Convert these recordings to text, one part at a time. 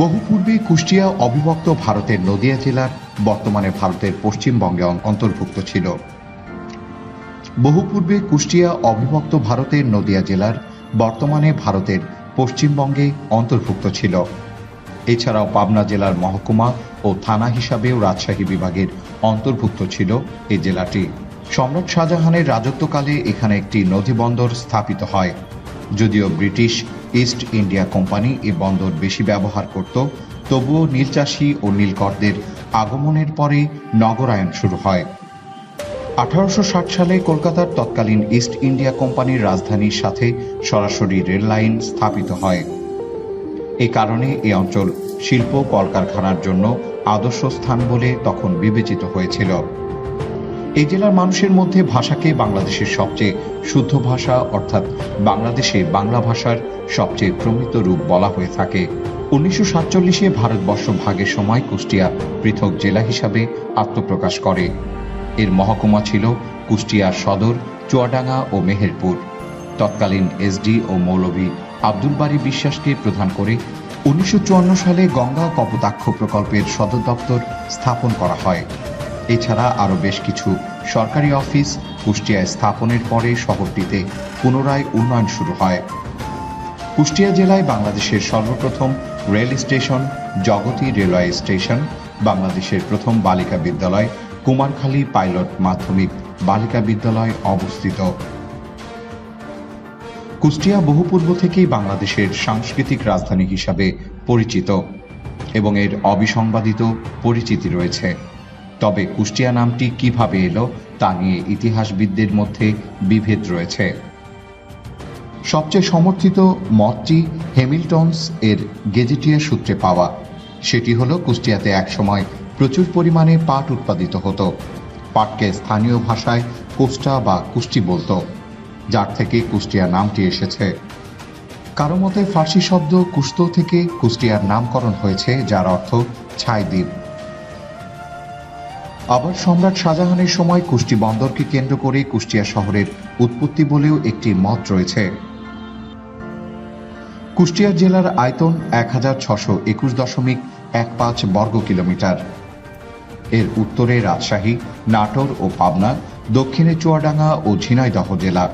বহু পূর্বে কুষ্টিয়া অবিভক্ত ভারতের নদিয়া জেলার, বর্তমানে ভারতের পশ্চিমবঙ্গে অন্তর্ভুক্ত ছিল। বহু পূর্বে কুষ্টিয়া অবিভক্ত ভারতের নদিয়া জেলার, বর্তমানে ভারতের পশ্চিমবঙ্গে অন্তর্ভুক্ত ছিল। এছাড়াও পাবনা জেলার মহকুমা ও থানা হিসাবেও রাজশাহী বিভাগের অন্তর্ভুক্ত ছিল এই জেলাটি। সম্রাট শাহজাহানের রাজত্বকালে এখানে একটি নদীবন্দর স্থাপিত হয়, যদিও ব্রিটিশ ইস্ট ইন্ডিয়া কোম্পানি এ বন্দর বেশি ব্যবহার করত, তবুও নীলচাষী ও নীলকরদের আগমনের পরে নগরায়ন শুরু হয়। আঠারোশ ষাট সালে কলকাতার তৎকালীন ইস্ট ইন্ডিয়া কোম্পানির রাজধানীর সাথে সরাসরি রেল লাইন স্থাপিত হয়। এ কারণে এই অঞ্চল শিল্প কলকারখানার জন্য আদর্শ স্থান বলে তখন বিবেচিত হয়েছিল। এই জেলার মানুষের মধ্যে ভাষাকে বাংলাদেশের সবচেয়ে শুদ্ধ ভাষা অর্থাৎ বাংলাদেশে বাংলা ভাষার সবচেয়ে প্রমিত রূপ বলা হয়ে থাকে। উনিশশো সাতচল্লিশে ভারতবর্ষ ভাগের সময় কুষ্টিয়া পৃথক জেলা হিসাবে আত্মপ্রকাশ করে। এর মহকুমা ছিল কুষ্টিয়া সদর, চুয়াডাঙ্গা ও মেহেরপুর। তৎকালীন এসডি ও মৌলভী আব্দুল বারী বিশ্বাসকে প্রধান করে উনিশশো চুয়ান্ন সালে গঙ্গা কপোতাক্ষ প্রকল্পের সদর দপ্তর স্থাপন করা হয়। এছাড়া আরও বেশ কিছু সরকারি অফিস কুষ্টিয়ায় স্থাপনের পরে শহরটিতে পুনরায় উন্নয়ন শুরু হয়। কুষ্টিয়া জেলায় বাংলাদেশের সর্বপ্রথম rail station, Jagati railway station, বাংলাদেশের প্রথম বালিকা বিদ্যালয়, কুমারখালী পাইলট মাধ্যমিক বালিকা বিদ্যালয় অবস্থিত। কুষ্টিয়া বহু পূর্ব থেকেই বাংলাদেশের সাংস্কৃতিক রাজধানী হিসাবে পরিচিত এবং এর অবিসংবাদিত পরিচিতি রয়েছে। তবে কুষ্টিয়া নামটি কীভাবে এলো তা নিয়ে ইতিহাসবিদদের মধ্যে বিভেদ রয়েছে। সবচেয়ে সমর্থিত মতটি হেমিল্টনস এর গেজেটিয়া সূত্রে পাওয়া। সেটি হলো, কুষ্টিয়াতে একসময় প্রচুর পরিমাণে পাট উৎপাদিত হতো। পাটকে স্থানীয় ভাষায় কোষ্টা বা কুষ্টি বলতো, যার থেকে কুষ্টিয়া নামটি এসেছে। কারও মতে ফার্সি শব্দ কুস্তো থেকে কুষ্টিয়ার নামকরণ হয়েছে, যার অর্থ ছাই দ্বীপ। আবার সম্রাট শাহজাহানের সময় কুষ্টি বন্দরকে কেন্দ্র করে কুষ্টিয়া শহরের উৎপত্তি বলেও একটি মত রয়েছে। কুষ্টিয়া জেলার আয়তন এক হাজার ছশো একুশ দশমিক এক পাঁচ বর্গ কিলোমিটার। এর উত্তরে রাজশাহী, নাটোর ও পাবনা, দক্ষিণে চুয়াডাঙ্গা ও ঝিনাইদহ জেলা।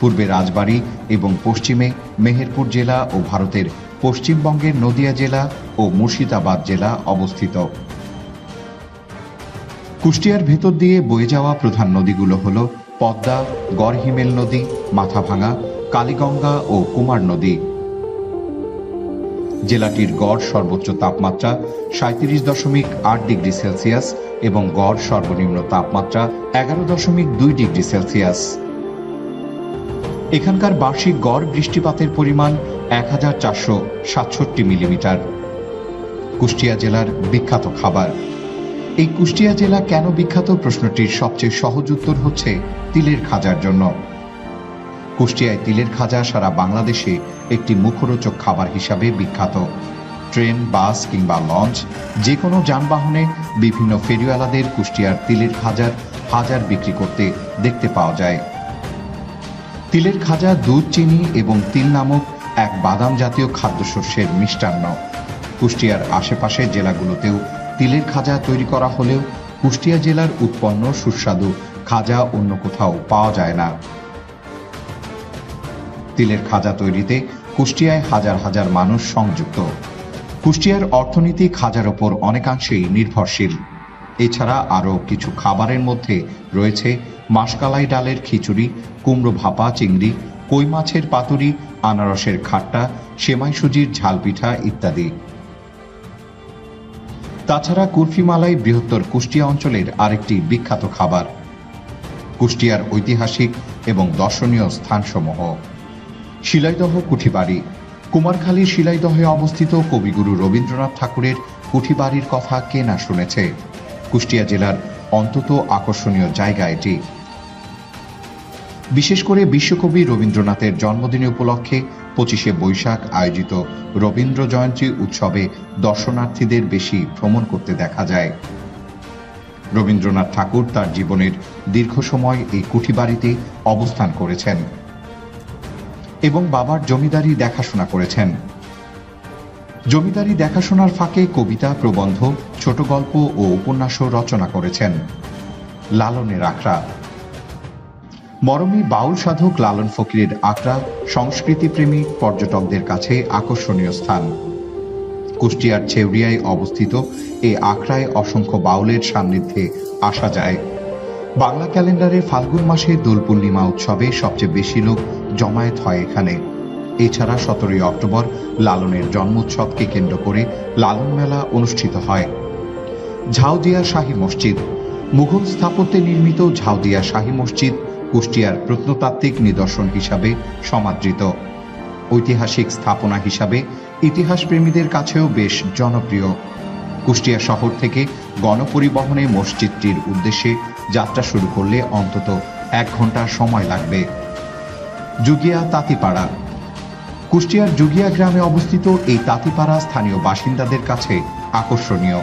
পূর্বে রাজবাড়ী এবং পশ্চিমে মেহেরপুর জেলা ও ভারতের পশ্চিমবঙ্গের নদিয়া জেলা ও মুর্শিদাবাদ জেলা অবস্থিত। কুষ্টিয়ার ভেতর দিয়ে বয়ে যাওয়া প্রধান নদীগুলো হল পদ্মা, গড়হিমেল নদী, মাথাভাঙা, কালীগঙ্গা ও কুমার নদী। জেলাটির গড় সর্বোচ্চ তাপমাত্রা সাঁত্রিশ দশমিক আট ডিগ্রি সেলসিয়াস এবং গড় সর্বনিম্ন তাপমাত্রা এগারো দশমিক দুই ডিগ্রি সেলসিয়াস। এখানকার বার্ষিক গড় বৃষ্টিপাতের পরিমাণ এক হাজার চারশো সাতষট্টি মিলিমিটার। কুষ্টিয়া জেলার বিখ্যাত খাবার। এই কুষ্টিয়া জেলা কেন বিখ্যাত? প্রশ্নটির সবচেয়ে সহজ উত্তর হচ্ছে তিলের খাজার জন্য। কুষ্টিয়ায় তিলের খাজা সারা বাংলাদেশে একটি মুখরোচক খাবার হিসাবে বিখ্যাত। ট্রেন, বাস কিংবা লঞ্চ যে কোনো যানবাহনে বিভিন্ন ফেরিওয়ালাদের কুষ্টিয়ার তিলের খাজার হাজার বিক্রি করতে দেখতে পাওয়া যায়। তিলের খাজা দুধ, চিনি এবং তিল নামক এক বাদাম জাতীয় খাদ্যশস্যের মিষ্টান্ন। কুষ্টিয়ার আশেপাশের জেলাগুলোতেও তিলের খাজা তৈরি করা হলেও কুষ্টিয়া জেলার উৎপন্ন সুস্বাদু খাজা অন্য কোথাও পাওয়া যায় না। তিলের খাজা তৈরিতে কুষ্টিয়ায় হাজার হাজার মানুষ সংযুক্ত। কুষ্টিয়ার অর্থনীতি খাজার ওপর অনেকাংশেই নির্ভরশীল। এছাড়া আরও কিছু খাবারের মধ্যে রয়েছে মাসকালাই ডালের খিচুড়ি, কুমড়ো ভাপা, চিংড়ি, কই মাছের পাতুরি, আনারসের খাট্টা সেমাই সুজির ঝাল পিঠা ইত্যাদি। তাছাড়া কুলফিমালাই বৃহত্তর কুষ্টিয়া অঞ্চলের আরেকটি বিখ্যাত খাবার। কুষ্টিয়ার ঐতিহাসিক এবং দর্শনীয় স্থানসমূহ। শিলাইদহ কুঠিবাড়ি। কুমারখালীর শিলাইদহে অবস্থিত কবিগুরু রবীন্দ্রনাথ ঠাকুরের কুঠিবাড়ির কথা কে না শুনেছে? কুষ্টিয়া জেলার অন্তত আকর্ষণীয় জায়গা এটি। বিশেষ করে বিশ্বকবি রবীন্দ্রনাথের জন্মদিনে উপলক্ষে পঁচিশে বৈশাখ আয়োজিত রবীন্দ্র জয়ন্তী উৎসবে দর্শনার্থীদের বেশি ভ্রমণ করতে দেখা যায়। রবীন্দ্রনাথ ঠাকুর তার জীবনের দীর্ঘ সময় এই কুঠিবাড়িতে অবস্থান করেছেন এবং বাবার জমিদারি দেখাশোনা করেছেন। জমিদারি দেখাশোনার ফাঁকে কবিতা, প্রবন্ধ ছোট গল্প ও উপন্যাসও রচনা করেছেন। লালনের আখড়া মরমী বাউল সাধক লালন ফকিরের আখড়া সংস্কৃতিপ্রেমী পর্যটকদের কাছে আকর্ষণীয় স্থান। কুষ্টিয়ার ছেউরিয়ায় অবস্থিত এই আখড়ায় অসংখ্য বাউলের সান্নিধ্যে আসা যায়। বাংলা ক্যালেন্ডারে ফাল্গুন মাসে দোল পূর্ণিমা উৎসবে সবচেয়ে বেশি লোক জমায়েত হয় এখানে। এছাড়া সতেরোই অক্টোবর লালনের জন্মোৎসবকে কেন্দ্র করে লালন মেলা অনুষ্ঠিত হয়। ঝাউদিয়া শাহী মসজিদ। মুঘল স্থাপত্যে নির্মিত ঝাউদিয়া শাহী মসজিদ কুষ্টিয়ার প্রত্নতাত্ত্বিক নিদর্শন হিসাবে সমাদৃত। ঐতিহাসিক স্থাপনা হিসাবে ইতিহাস প্রেমীদের কাছেও বেশ জনপ্রিয়। কুষ্টিয়া শহর থেকে গণপরিবহনে মসজিদটির উদ্দেশ্যে যাত্রা শুরু করলে অন্তত এক ঘণ্টা সময় লাগবে। জুগিয়া তাঁতিপাড়া। কুষ্টিয়ার জুগিয়া গ্রামে অবস্থিত এই তাঁতিপাড়া স্থানীয় বাসিন্দাদের কাছে আকর্ষণীয়।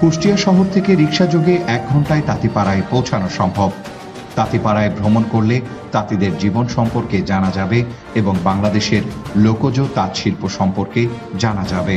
কুষ্টিয়া শহর থেকে রিক্সা যোগে এক ঘন্টায় তাঁতিপাড়ায় পৌঁছানো সম্ভব। তাঁতিপাড়ায় ভ্রমণ করলে তাঁতিদের জীবন সম্পর্কে জানা যাবে এবং বাংলাদেশের লোকজ তাঁত শিল্প সম্পর্কে জানা যাবে।